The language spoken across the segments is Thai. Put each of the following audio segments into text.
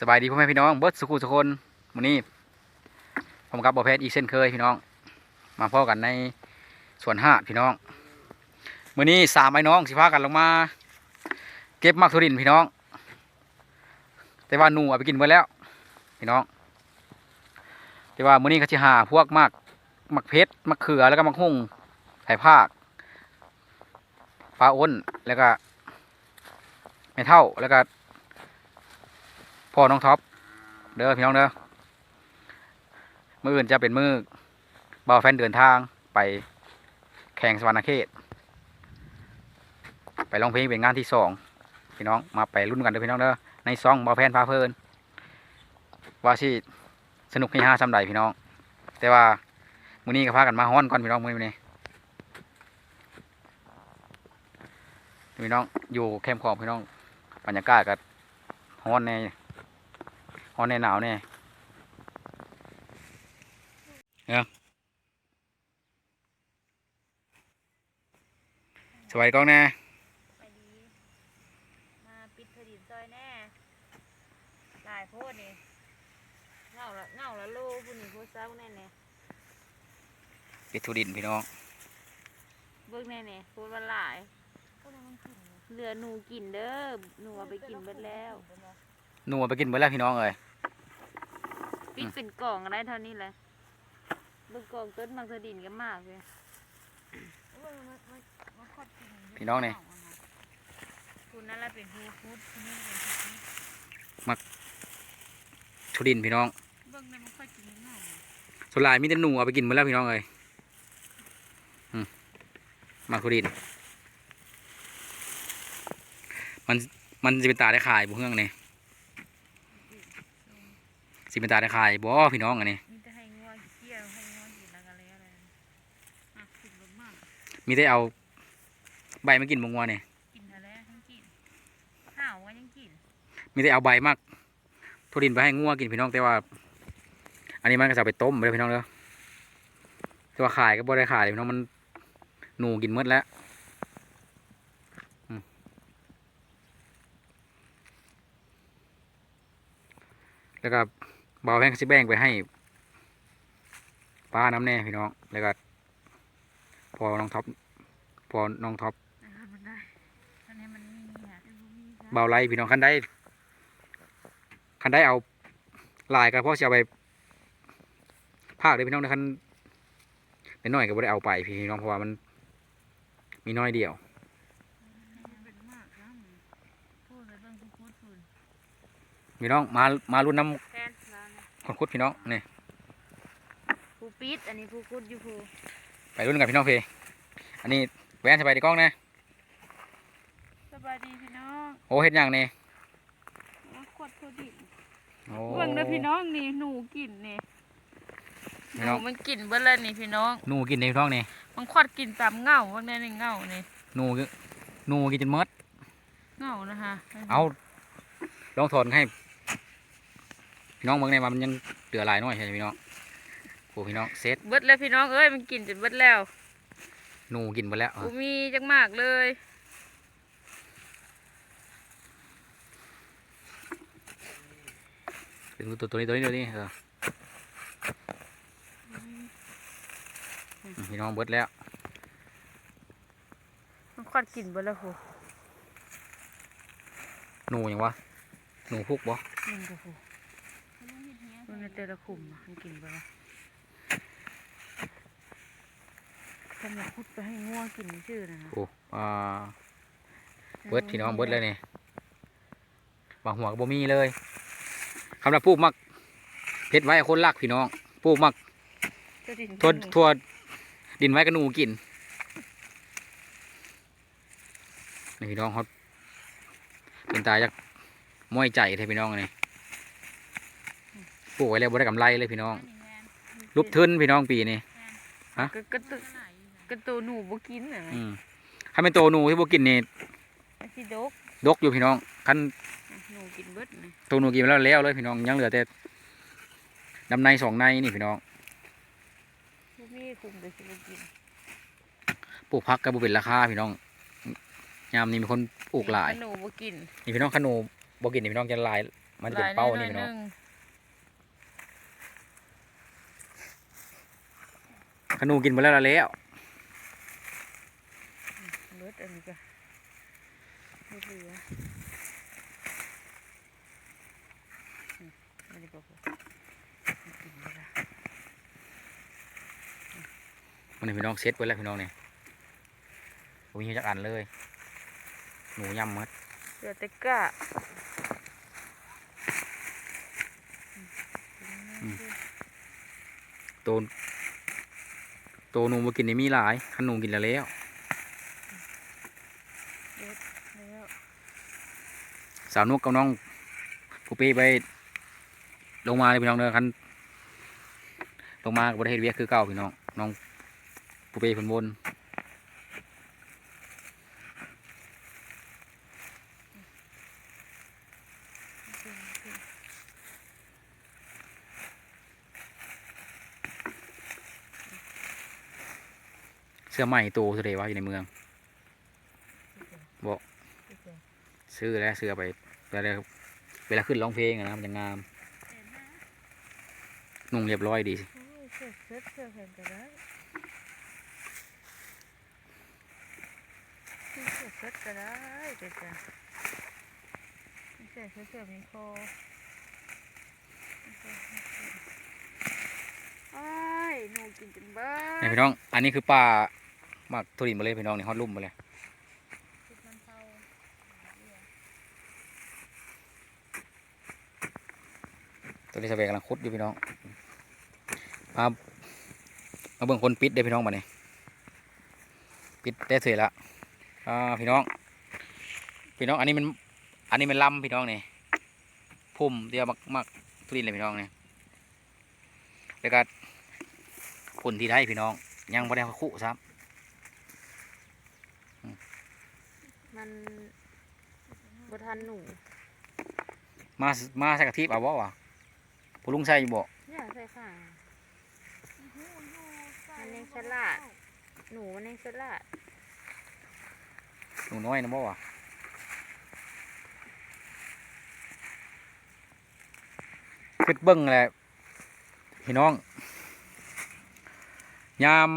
สบายดีพ่อแม่พี่น้องเบิร์ดสุขุสุคนวันนี้ผมกับบอเพชรอีกเช่นเคยพี่น้อง มาพ่อกันในสวนห้าพี่น้องมื้อนี้สามไอ้น้องสิพากันลงมา เก็บมักทุรินพี่น้อง แต่ว่าหนูเอาไปกินหมดแล้ว พี่น้อง แต่ว่ามื้อนี้เขาสิหาพวกมักมักเพชรมักเขือแล้วก็มักหุ่งไผ่ภาคปลาอ้นแล้วก็ไม่เท่าแล้วก็ พ่อน้องท็อปเด้อพี่น้องเด้อมืออื่นจะเป็นมือบ่าวแฟนเดินทางไปแข่งสวรรณเขต ไปร้องเพลงเป็นงานที่สองพี่น้องมาไปรุ่นกันเด้อพี่น้องเด้อในซองบ่าวแฟนพาเพลินว่าสิสนุกเฮฮาสำใดพี่น้อง แต่ว่ามื้อนี้ก็พากันมาฮ้อนก่อนพี่น้องมื้อนี้พี่น้องอยู่แคมป์ของพี่น้องบรรยากาศก็ฮ้อนแน่ ฮ้อนแน่หนาวแน่เนี่ยสวัสดีกล้องแน่ไปดีมาปิดผดินซอยแน่หลายโพดนี่เงาละเงาละโลผู้นี่โพดเศร้าแน่แน่ปิดทุดินพี่น้องเบิ่งแน่แน่โพดว่าหลายเหลือหนูกินเด้อหนูเอาไปกินเบิดแล้ว หนูเอาไปกินเมื่อแล้วพี่น้องเอ้ยปิดเป็นกล่องอะไรเท่านี้แหละเบิ่งกล่องต้นมังสดินก็มากเลยพี่น้องเนี่ยคุณนั่นแหละเป็นฮูฟูดคุณนี่เป็นฮูดทุดินพี่น้องเบิ่งเลยมันค่อยกินง่ายส่วนหลายมีแต่หนูเอาไปกินเมื่อแล้วพี่น้องเอ้ยอืมมาทุดิน มันมันสิเป็นตาได้ขายบ่เฮืองนี่ สิเป็นตาได้ขายบ่พี่น้องอันนี้มีแต่ให้งัวเคี่ยวให้งัวกินแล้วก็อะไรอะไรอะกินรสมากมีแต่เอา ใบมากินบ่งัวนี่กินอะไรทั้งกินข้าวก็ยังกินมีแต่เอาใบมากทุดินไปให้งัวกินพี่น้องแต่ว่า อันนี้มันก็จะเอาไปต้มไปเลยพี่น้องเด้อแต่ว่าขายก็บ่ได้ขายเลยพี่น้องมันหนูกินหมดแล้วอืมแล้วก็ เบาแห้งก็สิแบ่งไปให้ป้าน้ำแน่พี่น้อง แล้วก็พอน้องท็อปพอน้องท็อปนะครับมันได้อันนี้มันมีค่ะเบาไรพี่น้องคันได้คันได้เอาลายก็เพราะจะเอาไปภาคเลยพี่น้องนะคันเป็นน้อยก็ไม่ได้เอาไปพี่น้องเพราะว่ามัน มีน้อยเดียวพี่น้องมามารุ่นน้ำ คนคุดพี่น้องนี่ผู้ปิดอันนี้ผู้คุดอยู่ผู้ไปรุ่นกันพี่น้องเพอันนี้แหวนสบายดีกล้องนะสบายดีพี่น้องโอ้เฮ็ดหยังนี่ขวดโคดินโอ้เบิ่งเด้อพี่น้องนี่หนูกินนี่หพี่นูน้องมันกินเบิ่เลยนี่พี่น้องหนูกินในพี่น้องนี่มันขวดกินตามเงาว่าในในเงานี่หนูหนูกินจนหมดเงานะคะเอาลองถอนให้ พี่น้องเบิ่งในว่ามันยังเหลือหลายน้อยใช่ไหมพี่น้องโอ้พี่น้องเซตเบิดแล้วพี่น้องเอ้ยมันกินจนเบิดแล้วหนูกินหมดแล้วกูมีจังมากเลยดึงตัวตัวนี้ตัวนี้ตัวนี้เออพี่น้องเบิดแล้วมันขวดกินเบิดแล้วโหหนูหยังวะหนูพุกบ่มันก็โห มันในแต่ละขุมอะมันกินเบิดแล้วทำอยากคุดไปให้ง่วงกินชื่อนะฮะโอ้อ่าเบิดพี่น้องเบิดเลยนี่บางหัวก็บ่มีเลยคำละปลูกมักเพชรไว้ให้คนรักพี่น้องปลูกมักจะดินทั่วทั่วดินไว้กับหนูกินนี่พี่น้องเขาเป็นตายักม้อยใจแท้พี่น้องอันนี่ ปลูกไว้แล้วบ่ได้กำไรเลยพี่น้องรูปทึนพี่น้องปีนี้ฮะกระกระตุกระตูหนูบ่กินน่ะอืมถ้าเป็นโตหนูที่บ่กินนี่ไอ้สิดกดกอยู่พี่น้องคันหนูกินเบิดนี่โตหนูกินไปแล้วแล้วเลยพี่น้องยังเหลือแต่ดำในสองในนี่พี่น้องพวกนี้คุมไปสิบ่กินปลูกพักก็บ่เป็นราคาพี่น้องยามนี้มีคนปลูกหลายหนูบ่กินนี่พี่น้องขนูบ่กินนี่พี่น้องจะหลายมันจะเป็นเป้านี่พี่น้อง หลย ขนูกินไปแล้วละแล้วหน่อยหนึงเบิดอันนี้ก็ไม่เหลืออืมอันนี้ก็พอกินไปละมันนี่พี่น้องเซ็ตไว้แล้วพี่น้องเนี่ยผมมีจักอันเลย หนูย่ำหมัดเหลือแต่ก้าโตน โตหนูมากินนี่มีหลายขันหนูกินแล้วแล้วสาวนุกกับน้องกูปีไป ลงมาเลยพี่น้องเด้อคันลงมาประเทศเวียคือเก่าพี่น้องน้องปูเป้เพิ่นบน เสื้อใหม่โตเสดว่าอยู่ในเมืองบอซื้อแล้วซื้อไปเวลาเวลาขึ้นร้องเพลงอะนะมันจะงาม นุ่งเรียบร้อยดีสิโอ้ยเสื้อเสื้อเสื้อแขนก็ได้เสื้อเสื้อก็ได้เด็กจ้ะเสือเสือมีคไอ้หนูกินจนเบ้นี่พี่น้อง อันนี้คือปลา มักทุรินมาเลยพี่น้องนี่ฮอดลุ่มมาเลยตัวนี้สเปกกำลังคุดอยู่พี่น้องมามาเบิ่งคนปิดเด้พี่น้องมาเนี่ยปิดได้เสร็จละอ่าพี่น้อง พี่น้องอันนี้มันอันนี้มันลำพี่น้องเนี่ยพุ่มเดียวมักมักทุรินเลยพี่น้องเนี่ยแล้วก็ผลที่ได้พี่น้อง ยังไม่ได้คู่ซ้มั นบทันหนูำมามาใส่กะทิเอาบ่วะผู้ลุงใส่อยู่บ่เนี่ยใส่ค่ะมันในสลัดหนูมันในสลัดหนูน้อยนะบ่วะคิดเบิ้งแหละพี่น้อง ยาม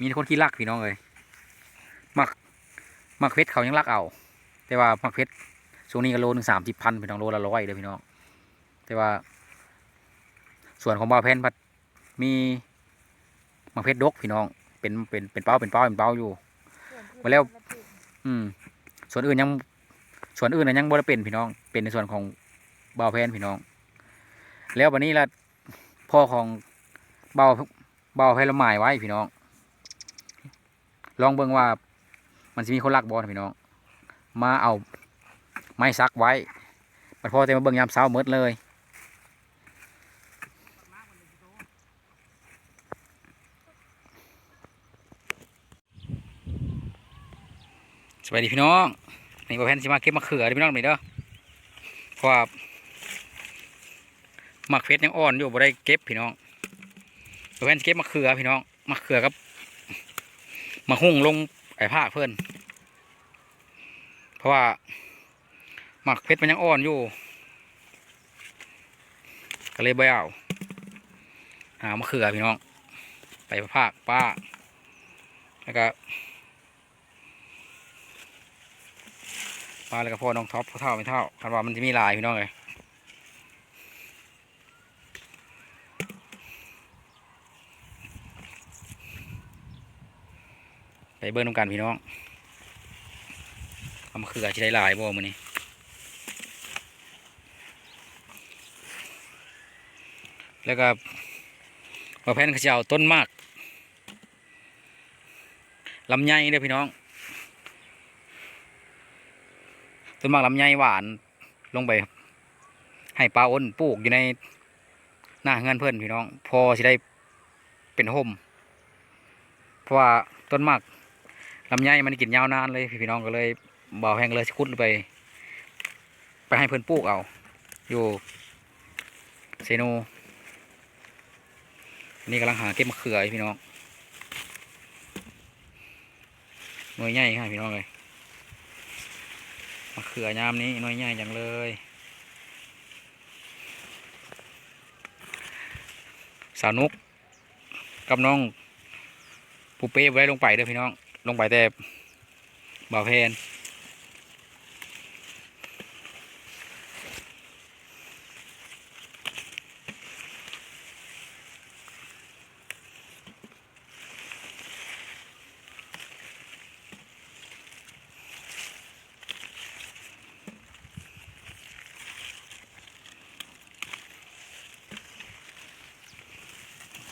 มีคนขี้รักพี่น้องเลยมัก มักเพชรเขายังรักเอา แต่ว่ามักเพชรช่วงนี้ก็โลหนึ่งสามสิบพันพี่น้องโลละร้อยเลยพี่น้องแต่ว่า ส่วนของบ่าวแพนพัดมีมักเพชรดกพี่น้อง เป็นเป็นเป็นเป้าเป็นเป้าเป็นเป้าอยู่มาแล้ว อืม ส่วนอื่นยัง ส่วนอื่นนะยังบ่ได้เป็นพี่น้อง เป็นในส่วนของบ่าวแพนพี่น้อง แล้ววันนี้ละพ่อของเบาวบ่าวแพนละหมายไว้พี่น้อง ลองเบิ่งว่า มันจะมีคนรักบอลพี่น้อง มาเอาไม้ซักไว้บัดพ่อแต่มาเบิ่งยามเช้าหมดเลยสวัสดีพี่น้องนี่บ่าวแพนสิมาเก็บมะเขือพี่น้องนี่เด้อเพราะมักเฟสยังอ่อนอยู่บ่ได้เก็บพี่น้องบ่าวแพนเก็บมะเขือพี่น้องมะเขือกับมะฮุ่งลง ไอ้ผ้าเพื่อนเพราะว่าหมักเพชรมันยังอ่อนอยู่ก็เลยใบเอาหามะเขือพี่น้องไปภาคป้าแล้วก็ป้าแล้วก็พ่อน้องท็อปพ่อเท่าไม่เท่าคันว่ามันจะมีลายพี่น้องเลย ไปเบิ้งน้ำกันพี่น้องเอามะเขือจะได้หลายบ่มือนี้แล้วก็มาแพนเขาจะเอาต้นมากลำไยเด้อพี่น้อง ต้นมากลำไยหวานลงไป ให้ปลาอ้นปลูกอยู่ในหน้าเงินเพื่อนพี่น้อง พอจะได้เป็นห่มเพราะว่าต้นมาก ลำไยมันกินยาวนานเลยพี่น้องก็เลยบ่าวแห้งเลยสิคุดไป ไปให้เพื่อนปลูกเอา อยู่เซโนนี่กำลังหาเก็บมะเขือพี่น้องหน่วยใหญ่ค่ะพี่น้องเลยมะเขือยามนี้หน้อยใหญ่จังเลยสาวนุกกับน้องปูเป้ไว้ลงไปเด้อพี่น้อง ลงไปแต่บ่าวเพน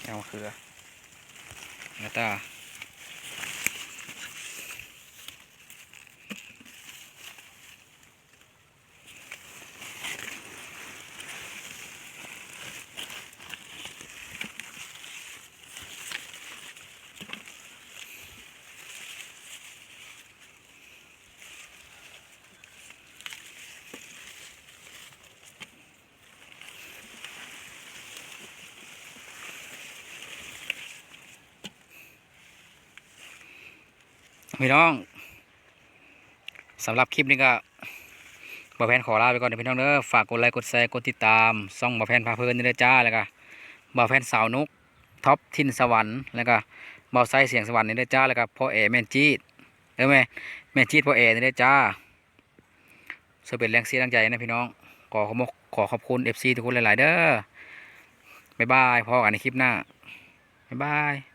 เอามะเขือแล้วตา พี่น้องสำหรับคลิปนี้ก็บอแพนขอลาไปก่อนเดี๋ยวพี่น้องเด้อฝากกดไลค์กดแชร์กดติดตามซ่องบอแพนพาเพลินนี่เด้อจ้าแล้วก็บอแพนสาวนุกท็อปทินสวรรค์แล้วก็บอไซเสียงสวรรค์นี่เด้อจ้าแล้วก็พ่อเอแมนจีดเออแม่แมนจีดพ่อเอนี่เด้อจ้าช่วยเป็นแรงเสียแรงใจนะพี่น้องขอขอบขอขอบคุณเอฟซีทุกคนหลาย ๆ เด้อบ๊ายบายพอกันในคลิปหน้าบ๊ายบาย